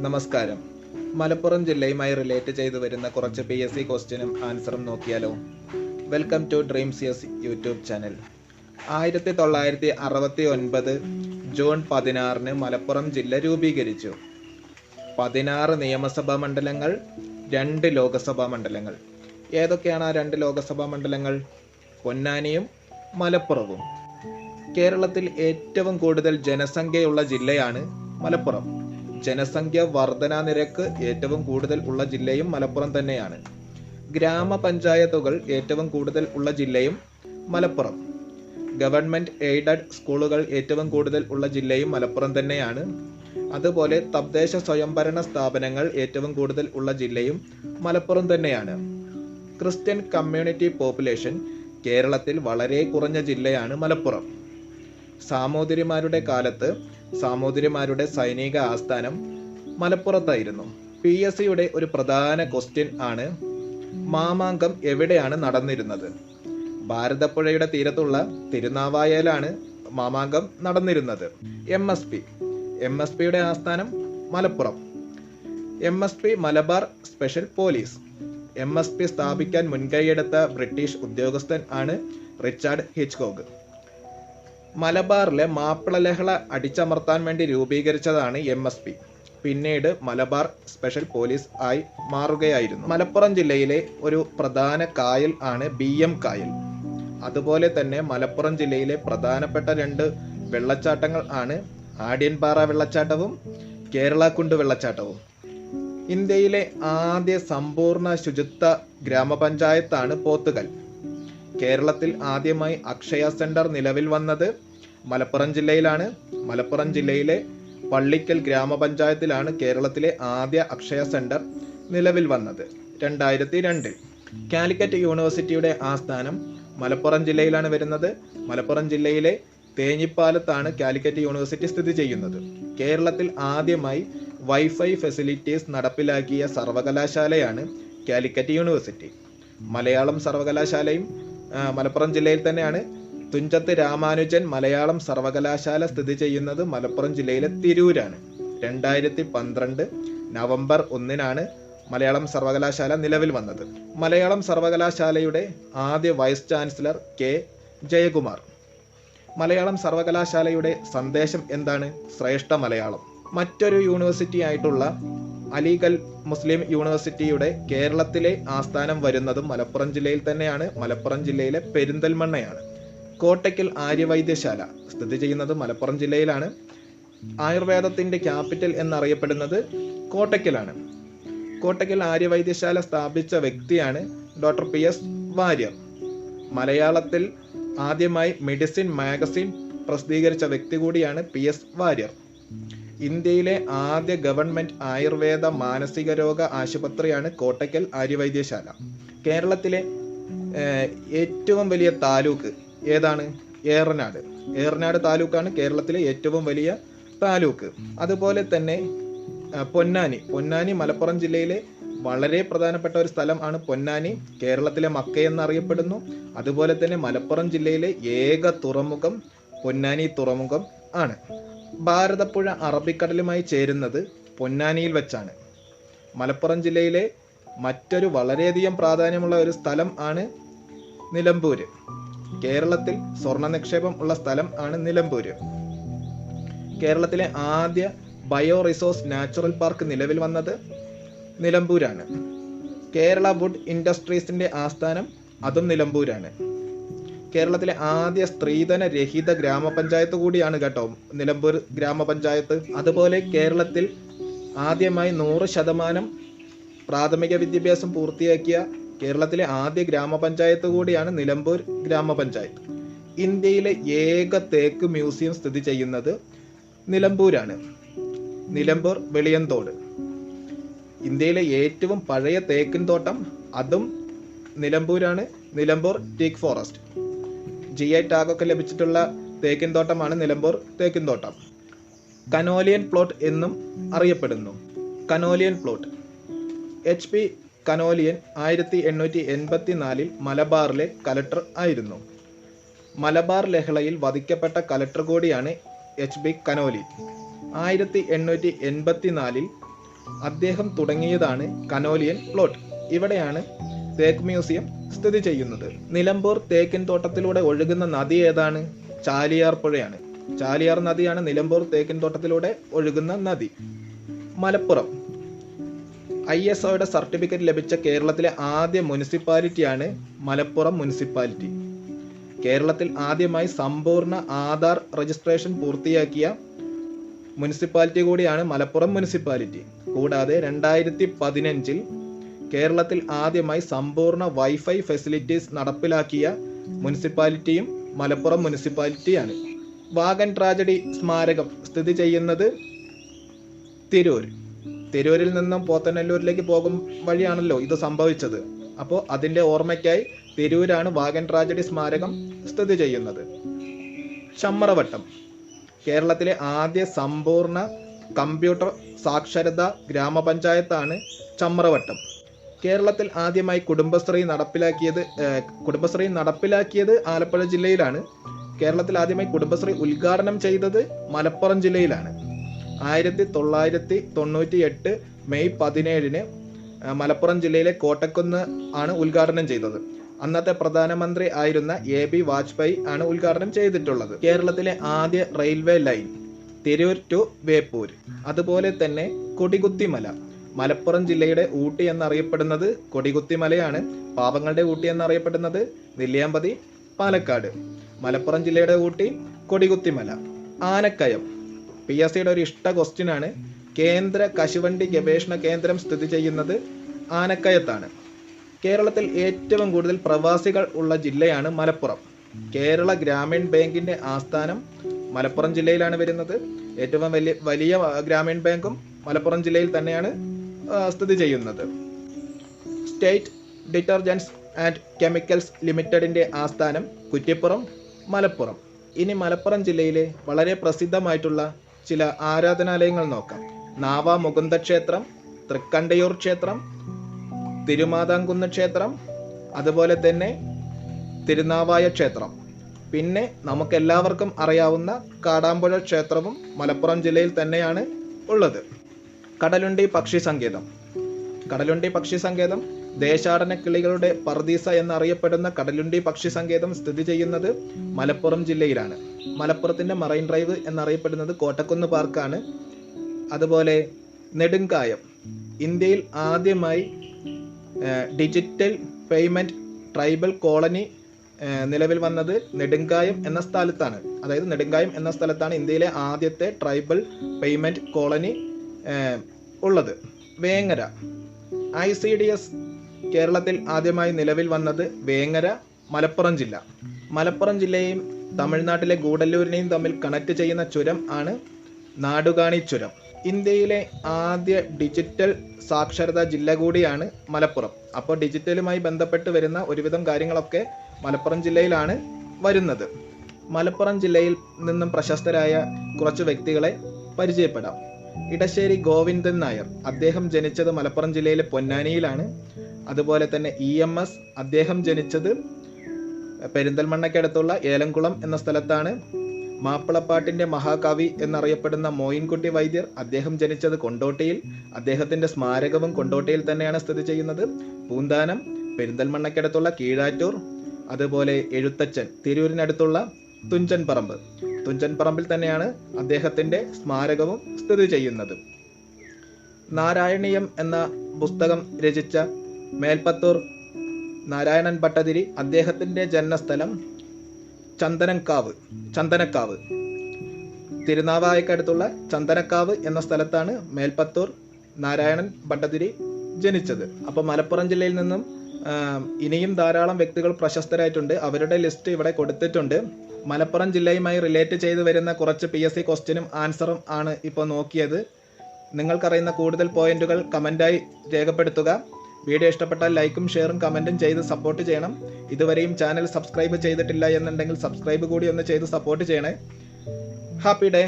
നമസ്കാരം. മലപ്പുറം ജില്ലയുമായി റിലേറ്റ് ചെയ്തു വരുന്ന കുറച്ച് പി എസ് സി ക്വസ്റ്റ്യനും ആൻസറും നോക്കിയാലോ welcome to dreams yes YouTube channel ആയിരത്തി തൊള്ളായിരത്തി അറുപത്തി ഒൻപത് ജൂൺ പതിനാറിന് മലപ്പുറം ജില്ല രൂപീകരിച്ചു. പതിനാറ് നിയമസഭാ മണ്ഡലങ്ങൾ രണ്ട് ലോകസഭാ മണ്ഡലങ്ങൾ. ഏതൊക്കെയാണ് ആ രണ്ട് ലോകസഭാ മണ്ഡലങ്ങൾ? പൊന്നാനിയും മലപ്പുറവും. കേരളത്തിൽ ഏറ്റവും കൂടുതൽ ജനസംഖ്യയുള്ള ജില്ലയാണ് മലപ്പുറം. ജനസംഖ്യ വർധനാ നിരക്ക് ഏറ്റവും കൂടുതൽ ഉള്ള ജില്ലയും മലപ്പുറം തന്നെയാണ്. ഗ്രാമപഞ്ചായത്തുകൾ ഏറ്റവും കൂടുതൽ ഉള്ള ജില്ലയും മലപ്പുറം. ഗവൺമെന്റ് എയ്ഡഡ് സ്കൂളുകൾ ഏറ്റവും കൂടുതൽ ഉള്ള ജില്ലയും മലപ്പുറം തന്നെയാണ്. അതുപോലെ തദ്ദേശ സ്വയംഭരണ സ്ഥാപനങ്ങൾ ഏറ്റവും കൂടുതൽ ഉള്ള ജില്ലയും മലപ്പുറം തന്നെയാണ്. ക്രിസ്ത്യൻ കമ്മ്യൂണിറ്റി പോപ്പുലേഷൻ കേരളത്തിൽ വളരെ കുറഞ്ഞ ജില്ലയാണ് മലപ്പുറം. സാമൂതിരിമാരുടെ കാലത്ത് സാമൂതിരിമാരുടെ സൈനിക ആസ്ഥാനം മലപ്പുറത്തായിരുന്നു. പി എസ് സിയുടെ ഒരു പ്രധാന ക്വസ്റ്റ്യൻ ആണ് മാമാങ്കം എവിടെയാണ് നടന്നിരുന്നത്? ഭാരതപ്പുഴയുടെ തീരത്തുള്ള തിരുനാവായയിലാണ് മാമാങ്കം നടന്നിരുന്നത്. M S P. M S പിയുടെ ആസ്ഥാനം Malappuram. M S P Malabar special police. M S P സ്ഥാപിക്കാൻ മുൻകൈയെടുത്ത ബ്രിട്ടീഷ് ഉദ്യോഗസ്ഥൻ ആണ് റിച്ചാർഡ് ഹിച്ച്കോക്ക്. മലബാറിലെ മാപ്പിള ലഹള അടിച്ചമർത്താൻ വേണ്ടി രൂപീകരിച്ചതാണ് എം എസ് പി. പിന്നീട് മലബാർ സ്പെഷ്യൽ പോലീസ് ആയി മാറുകയായിരുന്നു. മലപ്പുറം ജില്ലയിലെ ഒരു പ്രധാന കായൽ ആണ് ബി എം കായൽ. അതുപോലെ തന്നെ മലപ്പുറം ജില്ലയിലെ പ്രധാനപ്പെട്ട രണ്ട് വെള്ളച്ചാട്ടങ്ങൾ ആണ് ആഡ്യൻപാറ വെള്ളച്ചാട്ടവും കേരളക്കുണ്ട് വെള്ളച്ചാട്ടവും. ഇന്ത്യയിലെ ആദ്യ സമ്പൂർണ ശുചിത്വ ഗ്രാമപഞ്ചായത്താണ് പോത്തുകൽ. കേരളത്തിൽ ആദ്യമായി അക്ഷയ സെന്റർ നിലവിൽ വന്നത് മലപ്പുറം ജില്ലയിലാണ്. മലപ്പുറം ജില്ലയിലെ പള്ളിക്കൽ ഗ്രാമപഞ്ചായത്തിലാണ് കേരളത്തിലെ ആദ്യ അക്ഷയ സെന്റർ നിലവിൽ വന്നത്. രണ്ടായിരത്തി രണ്ടിൽ കാലിക്കറ്റ് യൂണിവേഴ്സിറ്റിയുടെ ആസ്ഥാനം മലപ്പുറം ജില്ലയിലാണ് വരുന്നത്. മലപ്പുറം ജില്ലയിലെ തേഞ്ഞിപ്പാലത്താണ് കാലിക്കറ്റ് യൂണിവേഴ്സിറ്റി സ്ഥിതി ചെയ്യുന്നത്. കേരളത്തിൽ ആദ്യമായി വൈഫൈ ഫെസിലിറ്റീസ് നടപ്പിലാക്കിയ സർവകലാശാലയാണ് കാലിക്കറ്റ് യൂണിവേഴ്സിറ്റി. മലയാളം സർവകലാശാലയും മലപ്പുറം ജില്ലയിൽ തന്നെയാണ്. തുഞ്ചത്ത് രാമാനുജൻ മലയാളം സർവകലാശാല സ്ഥിതി ചെയ്യുന്നത് മലപ്പുറം ജില്ലയിലെ തിരൂരാണ്. രണ്ടായിരത്തി പന്ത്രണ്ട് നവംബർ ഒന്നിനാണ് മലയാളം സർവകലാശാല നിലവിൽ വന്നത്. മലയാളം സർവകലാശാലയുടെ ആദ്യ vice chancellor K Jayakumar. Malayalam സർവകലാശാലയുടെ സന്ദേശം എന്താണ്? ശ്രേഷ്ഠ മലയാളം. മറ്റൊരു യൂണിവേഴ്സിറ്റി ആയിട്ടുള്ള അലിഗൽ മുസ്ലിം യൂണിവേഴ്സിറ്റിയുടെ കേരളത്തിലെ ആസ്ഥാനം വരുന്നതും മലപ്പുറം ജില്ലയിൽ തന്നെയാണ്. മലപ്പുറം ജില്ലയിലെ പെരിന്തൽമണ്ണയാണ്. കോട്ടയ്ക്കൽ ആര്യവൈദ്യശാല സ്ഥിതി ചെയ്യുന്നത് മലപ്പുറം ജില്ലയിലാണ്. ആയുർവേദത്തിന്റെ ക്യാപിറ്റൽ എന്നറിയപ്പെടുന്നത് കോട്ടയ്ക്കലാണ്. കോട്ടയ്ക്കൽ ആര്യവൈദ്യശാല സ്ഥാപിച്ച വ്യക്തിയാണ് ഡോക്ടർ പി എസ് വാര്യർ. മലയാളത്തിൽ ആദ്യമായി മെഡിസിൻ മാഗസിൻ പ്രസിദ്ധീകരിച്ച വ്യക്തി കൂടിയാണ് പി എസ് വാര്യർ. ഇന്ത്യയിലെ ആദ്യ ഗവൺമെന്റ് ആയുർവേദ മാനസിക രോഗ ആശുപത്രിയാണ് കോട്ടയ്ക്കൽ ആര്യവൈദ്യശാല. കേരളത്തിലെ ഏറ്റവും വലിയ താലൂക്ക് ഏതാണ്? ഏറനാട്. ഏറനാട് താലൂക്കാണ് കേരളത്തിലെ ഏറ്റവും വലിയ താലൂക്ക്. അതുപോലെ തന്നെ പൊന്നാനി. പൊന്നാനി മലപ്പുറം ജില്ലയിലെ വളരെ പ്രധാനപ്പെട്ട ഒരു സ്ഥലം ആണ് പൊന്നാനി. കേരളത്തിലെ മക്ക എന്നറിയപ്പെടുന്നു. അതുപോലെ തന്നെ മലപ്പുറം ജില്ലയിലെ ഏക തുറമുഖം പൊന്നാനി തുറമുഖം. ആണ്. ഭാരതപ്പുഴ അറബിക്കടലുമായി ചേരുന്നത് പൊന്നാനിയിൽ വെച്ചാണ്. മലപ്പുറം ജില്ലയിലെ മറ്റൊരു വളരെയധികം പ്രാധാന്യമുള്ള ഒരു സ്ഥലം ആണ് നിലമ്പൂര്. കേരളത്തിൽ സ്വർണ നിക്ഷേപം ഉള്ള സ്ഥലം ആണ് നിലമ്പൂര്. കേരളത്തിലെ ആദ്യ ബയോ റിസോഴ്സ് നാച്ചുറൽ പാർക്ക് നിലവിൽ വന്നത് നിലമ്പൂരാണ്. കേരള വുഡ് ഇൻഡസ്ട്രീസിന്റെ ആസ്ഥാനം അതും നിലമ്പൂരാണ്. കേരളത്തിലെ ആദ്യ സ്ത്രീധന രഹിത ഗ്രാമപഞ്ചായത്ത് കൂടിയാണ് കേട്ടോ. നിലമ്പൂർ ഗ്രാമപഞ്ചായത്ത്. അതുപോലെ കേരളത്തിൽ ആദ്യമായി നൂറ് ശതമാനം പ്രാഥമിക വിദ്യാഭ്യാസം പൂർത്തിയാക്കിയ കേരളത്തിലെ ആദ്യ ഗ്രാമപഞ്ചായത്ത് കൂടിയാണ് നിലമ്പൂർ ഗ്രാമപഞ്ചായത്ത്. ഇന്ത്യയിലെ ഏക തേക്ക് മ്യൂസിയം സ്ഥിതി ചെയ്യുന്നത് നിലമ്പൂരാണ്. നിലമ്പൂർ വെളിയന്തോട്. ഇന്ത്യയിലെ ഏറ്റവും പഴയ തേക്കിൻ തോട്ടം അതും നിലമ്പൂരാണ്. Nilambur teak forest. G I ടാഗൊക്കെ ലഭിച്ചിട്ടുള്ള തേക്കിൻതോട്ടമാണ് നിലമ്പൂർ തേക്കിൻതോട്ടം കനോലിയൻ പ്ലോട്ട് എന്നും അറിയപ്പെടുന്നു. Conollian plot. H P Conollian ആയിരത്തി എണ്ണൂറ്റി എൺപത്തി നാലിൽ മലബാറിലെ കലക്ടർ ആയിരുന്നു. മലബാർ ലഹളയിൽ വധിക്കപ്പെട്ട കലക്ടർ കൂടിയാണ് എച്ച് ബി കനോലി. ആയിരത്തി എണ്ണൂറ്റി എൺപത്തി നാലിൽ അദ്ദേഹം തുടങ്ങിയതാണ് കനോലിയൻ പ്ലോട്ട്. ഇവിടെയാണ് തേക്ക് മ്യൂസിയം സ്ഥിതി ചെയ്യുന്നത്. നിലമ്പൂർ തേക്കിൻ തോട്ടത്തിലൂടെ ഒഴുകുന്ന നദി ഏതാണ്? ചാലിയാർ പുഴയാണ്. ചാലിയാർ നദിയാണ് നിലമ്പൂർ തേക്കിൻ തോട്ടത്തിലൂടെ ഒഴുകുന്ന നദി. മലപ്പുറം. ഐ എസ് ഒയുടെ സർട്ടിഫിക്കറ്റ് ലഭിച്ച കേരളത്തിലെ ആദ്യ മുനിസിപ്പാലിറ്റിയാണ് മലപ്പുറം മുനിസിപ്പാലിറ്റി. കേരളത്തിൽ ആദ്യമായി സമ്പൂർണ ആധാർ രജിസ്ട്രേഷൻ പൂർത്തിയാക്കിയ മുനിസിപ്പാലിറ്റി കൂടിയാണ് മലപ്പുറം മുനിസിപ്പാലിറ്റി. കൂടാതെ രണ്ടായിരത്തി പതിനഞ്ചിൽ കേരളത്തിൽ ആദ്യമായി സമ്പൂർണ വൈഫൈ ഫെസിലിറ്റീസ് നടപ്പിലാക്കിയ മുനിസിപ്പാലിറ്റിയും മലപ്പുറം മുനിസിപ്പാലിറ്റിയാണ്. വാഗൻ ട്രാജഡി സ്മാരകം സ്ഥിതി ചെയ്യുന്നത് തിരൂർ. തിരൂരിൽ നിന്നും പോത്തനല്ലൂരിലേക്ക് പോകും വഴിയാണല്ലോ ഇത് സംഭവിച്ചത്. അപ്പോൾ അതിന്റെ ഓർമ്മയ്ക്കായി തിരൂരാണ് വാഗൻ ട്രാജഡി സ്മാരകം സ്ഥിതി ചെയ്യുന്നത്. ചമ്മറവട്ടം കേരളത്തിലെ ആദ്യ സമ്പൂർണ കമ്പ്യൂട്ടർ സാക്ഷരത ഗ്രാമപഞ്ചായത്താണ് ചമ്മറവട്ടം കേരളത്തിൽ ആദ്യമായി കുടുംബശ്രീ നടപ്പിലാക്കിയത് കുടുംബശ്രീ നടപ്പിലാക്കിയത് ആലപ്പുഴ ജില്ലയിലാണ്. കേരളത്തിൽ ആദ്യമായി കുടുംബശ്രീ ഉദ്ഘാടനം ചെയ്തത് മലപ്പുറം ജില്ലയിലാണ്. ആയിരത്തി തൊള്ളായിരത്തി തൊണ്ണൂറ്റി എട്ട് മെയ് പതിനേഴിന് മലപ്പുറം ജില്ലയിലെ കോട്ടക്കുന്ന് ആണ് ഉദ്ഘാടനം ചെയ്തത്. അന്നത്തെ പ്രധാനമന്ത്രി ആയിരുന്ന എ ബി വാജ്പേയി ആണ് ഉദ്ഘാടനം ചെയ്തിട്ടുള്ളത്. കേരളത്തിലെ ആദ്യ railway line Tirur to Veppur. അതുപോലെ തന്നെ കൊടികുത്തിമല. മലപ്പുറം ജില്ലയുടെ ഊട്ടി എന്നറിയപ്പെടുന്നത് കൊടികുത്തിമലയാണ് പാവങ്ങളുടെ ഊട്ടി എന്നറിയപ്പെടുന്നത് നെല്ലിയാമ്പതി പാലക്കാട്. മലപ്പുറം ജില്ലയുടെ ഊട്ടി കൊടികുത്തിമല ആനക്കയം. പി എസ് സിയുടെ ഒരു ഇഷ്ട ക്വസ്റ്റ്യൻ ആണ്. കേന്ദ്ര കശുവണ്ടി ഗവേഷണ കേന്ദ്രം സ്ഥിതി ചെയ്യുന്നത് ആനക്കയത്താണ്. കേരളത്തിൽ ഏറ്റവും കൂടുതൽ പ്രവാസികൾ ഉള്ള ജില്ലയാണ് മലപ്പുറം. കേരള ഗ്രാമീൺ ബാങ്കിന്റെ ആസ്ഥാനം മലപ്പുറം ജില്ലയിലാണ് വരുന്നത്. ഏറ്റവും വലിയ വലിയ ഗ്രാമീൺ ബാങ്കും മലപ്പുറം ജില്ലയിൽ തന്നെയാണ്. സ്ഥിതി ചെയ്യുന്നത്. സ്റ്റേറ്റ് ഡിറ്റർജൻസ് ആൻഡ് കെമിക്കൽസ് ലിമിറ്റഡിന്റെ ആസ്ഥാനം കുറ്റിപ്പുറം മലപ്പുറം. ഇനി മലപ്പുറം ജില്ലയിലെ വളരെ പ്രസിദ്ധമായിട്ടുള്ള ചില ആരാധനാലയങ്ങൾ നോക്കാം. നാവ മുകുന്ദ ക്ഷേത്രം തൃക്കണ്ടയൂർ ക്ഷേത്രം തിരുമാതാംകുന്ന് ക്ഷേത്രം അതുപോലെ തന്നെ തിരുനാവായ ക്ഷേത്രം. പിന്നെ നമുക്കെല്ലാവർക്കും അറിയാവുന്ന കാടാമ്പുഴ ക്ഷേത്രവും മലപ്പുറം ജില്ലയിൽ തന്നെയാണ് ഉള്ളത്. കടലുണ്ടി പക്ഷി സങ്കേതം. കടലുണ്ടി പക്ഷി സങ്കേതം ദേശാടന കിളികളുടെ പർദീസ എന്നറിയപ്പെടുന്ന കടലുണ്ടി പക്ഷി സങ്കേതം സ്ഥിതി ചെയ്യുന്നത് മലപ്പുറം ജില്ലയിലാണ്. മലപ്പുറത്തിന്റെ മറൈൻ ഡ്രൈവ് എന്നറിയപ്പെടുന്നത് കോട്ടക്കുന്ന് പാർക്കാണ്. അതുപോലെ നെടുങ്കായം ഇന്ത്യയിൽ ആദ്യമായി ഡിജിറ്റൽ പേയ്മെന്റ് ട്രൈബൽ കോളനി നിലവിൽ വന്നത് നെടുങ്കായം എന്ന സ്ഥലത്താണ്. അതായത് നെടുങ്കായം എന്ന സ്ഥലത്താണ് ഇന്ത്യയിലെ ആദ്യത്തെ ട്രൈബൽ പേയ്മെന്റ് കോളനി ഉള്ളത്. Vengara. I C D S കേരളത്തിൽ ആദ്യമായി നിലവിൽ വന്നത് വേങ്ങര മലപ്പുറം ജില്ല. മലപ്പുറം ജില്ലയെയും തമിഴ്നാട്ടിലെ ഗൂഡല്ലൂരിനെയും തമ്മിൽ കണക്ട് ചെയ്യുന്ന ചുരം ആണ് നാടുകാണി ചുരം. ഇന്ത്യയിലെ ആദ്യ ഡിജിറ്റൽ സാക്ഷരതാ ജില്ല കൂടിയാണ് മലപ്പുറം. അപ്പോൾ ഡിജിറ്റലുമായി ബന്ധപ്പെട്ട് വരുന്ന ഒരുവിധം കാര്യങ്ങളൊക്കെ മലപ്പുറം ജില്ലയിലാണ് വരുന്നത്. മലപ്പുറം ജില്ലയിൽ നിന്നും പ്രശസ്തരായ കുറച്ച് വ്യക്തികളെ പരിചയപ്പെടാം. ഇടശ്ശേരി ഗോവിന്ദൻ നായർ. അദ്ദേഹം ജനിച്ചത് മലപ്പുറം ജില്ലയിലെ പൊന്നാനിയിലാണ്. അതുപോലെ തന്നെ ഇ എം എസ്. അദ്ദേഹം ജനിച്ചത് പെരിന്തൽമണ്ണയ്ക്കടുത്തുള്ള ഏലംകുളം എന്ന സ്ഥലത്താണ്. മാപ്പിളപ്പാട്ടിന്റെ മഹാകവി എന്നറിയപ്പെടുന്ന മോയിൻകുട്ടി വൈദ്യർ അദ്ദേഹം ജനിച്ചത് കൊണ്ടോട്ടിയിൽ. അദ്ദേഹത്തിന്റെ സ്മാരകവും കൊണ്ടോട്ടിയിൽ തന്നെയാണ് സ്ഥിതി ചെയ്യുന്നത്. പൂന്താനം പെരിന്തൽമണ്ണയ്ക്കടുത്തുള്ള കീഴാറ്റൂർ അതുപോലെ എഴുത്തച്ഛൻ തിരൂരിനടുത്തുള്ള തുഞ്ചൻ പറമ്പ് തുഞ്ചൻ പറമ്പിൽ തന്നെയാണ് അദ്ദേഹത്തിന്റെ സ്മാരകവും സ്ഥിതി ചെയ്യുന്നത്. നാരായണീയം എന്ന പുസ്തകം രചിച്ച മേൽപ്പത്തൂർ നാരായണൻ ഭട്ടതിരി അദ്ദേഹത്തിന്റെ ജന്മസ്ഥലം ചന്ദനക്കാവ് ചന്ദനക്കാവ്. തിരുനാവായക്കടുത്തുള്ള ചന്ദനക്കാവ് എന്ന സ്ഥലത്താണ് മേൽപ്പത്തൂർ നാരായണൻ ഭട്ടതിരി ജനിച്ചത്. അപ്പോൾ മലപ്പുറം ജില്ലയിൽ നിന്നും ഇനിയും ധാരാളം വ്യക്തികൾ പ്രശസ്തരായിട്ടുണ്ട്. അവരുടെ ലിസ്റ്റ് ഇവിടെ കൊടുത്തിട്ടുണ്ട്. മലപ്പുറം ജില്ലയുമായി റിലേറ്റ് ചെയ്ത് വരുന്ന കുറച്ച് പി എസ് സി ക്വസ്റ്റ്യനും ആൻസറും ആണ് ഇപ്പോൾ നോക്കിയത്. നിങ്ങൾക്കറിയുന്ന കൂടുതൽ പോയിന്റുകൾ കമന്റായി രേഖപ്പെടുത്തുക. വീഡിയോ ഇഷ്ടപ്പെട്ടാൽ ലൈക്കും ഷെയറും കമന്റും ചെയ്ത് സപ്പോർട്ട് ചെയ്യണം. ഇതുവരെയും ചാനൽ സബ്സ്ക്രൈബ് ചെയ്തിട്ടില്ല എന്നുണ്ടെങ്കിൽ സബ്സ്ക്രൈബ് കൂടി ഒന്ന് ചെയ്ത് സപ്പോർട്ട് ചെയ്യണേ. Happy day